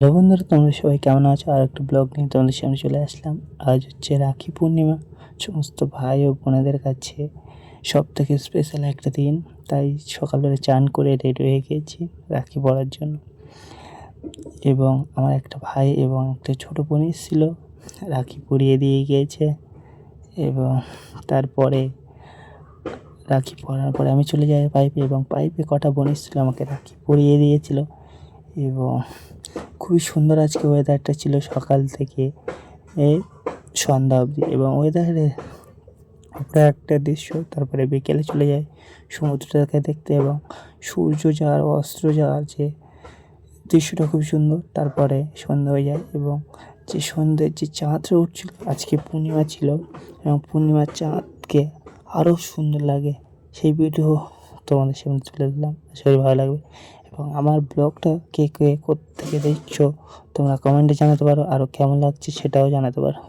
Hello বন্ধুরা, তোমরা সবাই কেমন আছো? আর একটা ব্লগ নিয়ে তোমাদের সামনে চলে আসলাম। আজ হচ্ছে রাখি পূর্ণিমা। সমস্ত ভাই ও বোনেদের কাছে সব থেকে স্পেশাল একটা দিন। তাই সকালবেলা চান করে রেডি হয়ে গিয়েছি রাখি পড়ার জন্য। এবং আমার একটা ভাই এবং একটা ছোটো বোন এসেছিল, রাখি পরিয়ে দিয়ে গিয়েছে। এবং তারপরে রাখি পরার পরে আমি চলে যাই পাইপে এবং পাইপে কটা বোন এসেছিল আমাকে রাখি পরিয়ে দিয়েছিল। এবং খুবই সুন্দর আজকে ওয়েদারটা ছিল সকাল থেকে সন্ধ্যা অবধি এবং ওয়েদারে উপরে একটা দৃশ্য, তারপরে বিকেলে চলে যায় সমুদ্রটাকে দেখতে এবং সূর্য যাওয়ার অস্ত্র যাওয়ার যে দৃশ্যটা খুব সুন্দর, তারপরে সন্ধ্যা হয়ে যায় এবং যে সন্ধ্যের যে চাঁদটা উঠছিল, আজকে পূর্ণিমা ছিল এবং পূর্ণিমার চাঁদকে আরও সুন্দর লাগে। সেই ভিডিও তোমাদের সামনে তুলে দিলাম শরীর ভালো লাগবে। এবং আমার ব্লগটা কে কে থেকে দেখছ, তোমরা কমেন্টে জানাতে পারো আরও কেমন লাগছে সেটাও জানাতে পারো।